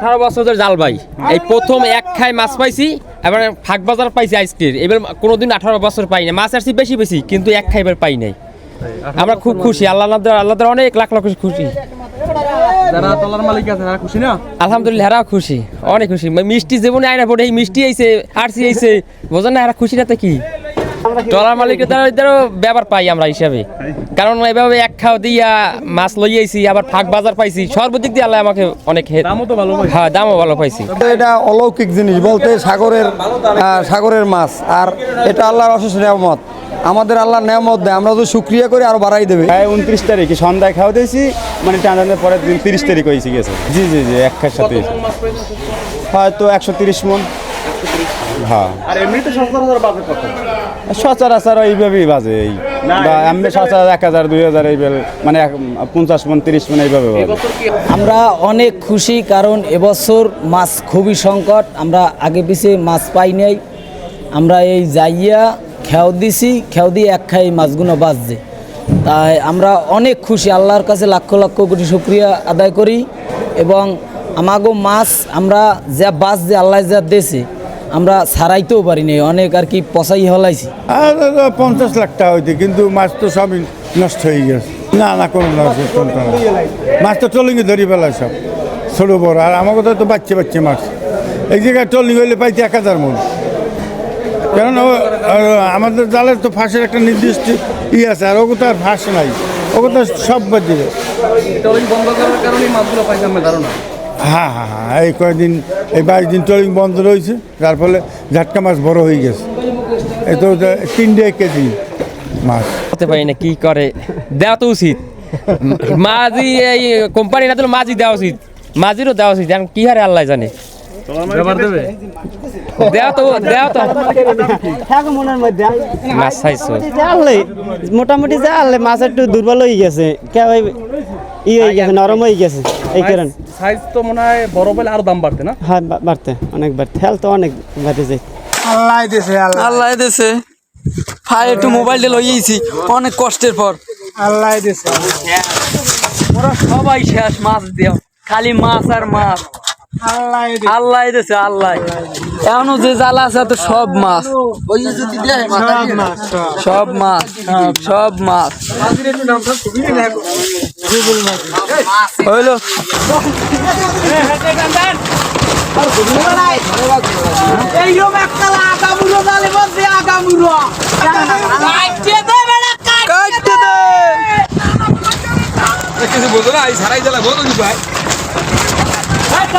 আঠারো বছর জাল ভাই। এই প্রথম এক খাই মাছ পাইছি এবার ফাঁক বাজার পাইছি আজকের এবার কোনোদিন আঠারো বছর পাই না মাছ আসছি বেশি বেশি কিন্তু এক খাই এবার পাই নাই। আমরা খুব খুশি আল্লাহ আল্লাহ অনেক লাখ লাখ খুশি। যারা তলার মালিক আছে তারা খুশি না? আলহামদুলিল্লাহ খুশি অনেক খুশি। মিষ্টি জীবনে আয়না পড়ে এই মিষ্টি আইছে আরসি আইছে। বোঝেন না এরা খুশি না তো কি? টলার মালিকের দ্বারা ব্যাপার পাই আমরা হিসাবে। কারণ এভাবে এক খাও দিয়া মাছ লই আইছি আবার ফাঁক বাজার পাইছি সর্বদিক দিয়ে আল্লাহ আমাকে অনেক দামও তো ভালো হ্যাঁ দামও ভালো পাইছি। এটা অলৌকিক জিনিস বলতে সাগরের আহ, সাগরের মাছ আর এটা আল্লাহর অশেষ নিয়ামত। আমাদের আল্লাহর নিয়ামত দেয় আমরা তো শুক্রিয়া করে আরও বাড়াই দেবে। প্রায় উনত্রিশ তারিখে সন্ধ্যায় খাওয়া দিয়েছি মানে টানানোর পরের দিন তিরিশ তারিখ হয়েছে গেছে। জি জি জি এক সাথে। হয়তো একশো তিরিশ মন। হ্যাঁ। আর এমনিতে সচরাচর বাজে কত সচরাচর এইভাবেই বাজে এই বা এমনি সচরাচর এক হাজার দুই হাজার এইভাবে মানে পঞ্চাশ মন তিরিশ মন এইভাবে বাজে। আমরা অনেক খুশি কারণ এবছর মাছ খুবই সংকট আমরা আগে পিছিয়ে মাছ পাই নাই। আমরা এই যাইয়া খেয়াও দিছি খেয়াও দিয়ে এক খাই মাছগুলো বাজছে। তাই আমরা অনেক খুশি আল্লাহর কাছে লক্ষ লক্ষ কোটি শুক্রিয়া আদায় করি। এবং আমাগো মাছ আমরা যা বাস যে আল্লাহ যা দেছে আমরা ছাড়াইতেও পারি নাই অনেক আর কি পচাই হলাইছি। আর পঞ্চাশ লাখ টাকা হইতে কিন্তু মাছ তো সবই নষ্ট হয়ে গেছে। না না কোনো নষ্ট মাছ তো ট্রলিংয়ে ধরি পেলায় সব ছোটো বড়। আর আমার কথা তো বাচ্চা বাচ্চা মাছ। এই জায়গায় ট্রলিং হইলে পাইতে এক হাজার মন। কারণ ও- আমাদের জালের তো ফাঁসের একটা নির্দিষ্ট ই আছে আর ওগুলো তো আর ফাঁস নাই। ওগুলো তো সব বাদ দিবে। ট্রলিং বন্ধ করার কারণে মাছগুলো পাইছে আমার ধারণা। হ্যাঁ হ্যাঁ হ্যাঁ এই কয়েকদিন এই বাইশ দিন ট্রলিং বন্ধ রয়েছে যার ফলে ঝাটকা মাছ বড় হয়ে গেছে। এই তো তিনটে কেজি মাছ। করতে পারি না কি করে? দেওয়া তো উচিত। মাঝি এই কোম্পানি না দিলে মাঝি দেওয়া উচিত। মাঝিরও দেওয়া উচিত এখন কি হারে আল্লাহ জানে। মোটামুটি জানলে মাছ একটু দুর্বল হয়ে গেছে। ই হয়ে গেছে নরম হয়ে গেছে। এই কারণে। সাইজ তো মনে হয় বড় বলে আরও দাম বাড়তে না? হ্যাঁ বাড়তে অনেক বাড়তে। হেলথ অনেক বাড়তে যায়। আল্লাহ। দেশে ভাই একটু মোবাইলটা লইয়েছি। অনেক কষ্টের পর। আল্লাহ দিছে। ওরা সবাই শেষ মাছ দেও খালি মাছ আর মাছ। আল্লাহ দেশে আল্লাহ এখনও যে জ্বালা আছে তো সব মাছ। সব মাছ সব। মাছ হইল। কিছু বোঝো না এই সারাই জ্বালা বোঝো ভাই।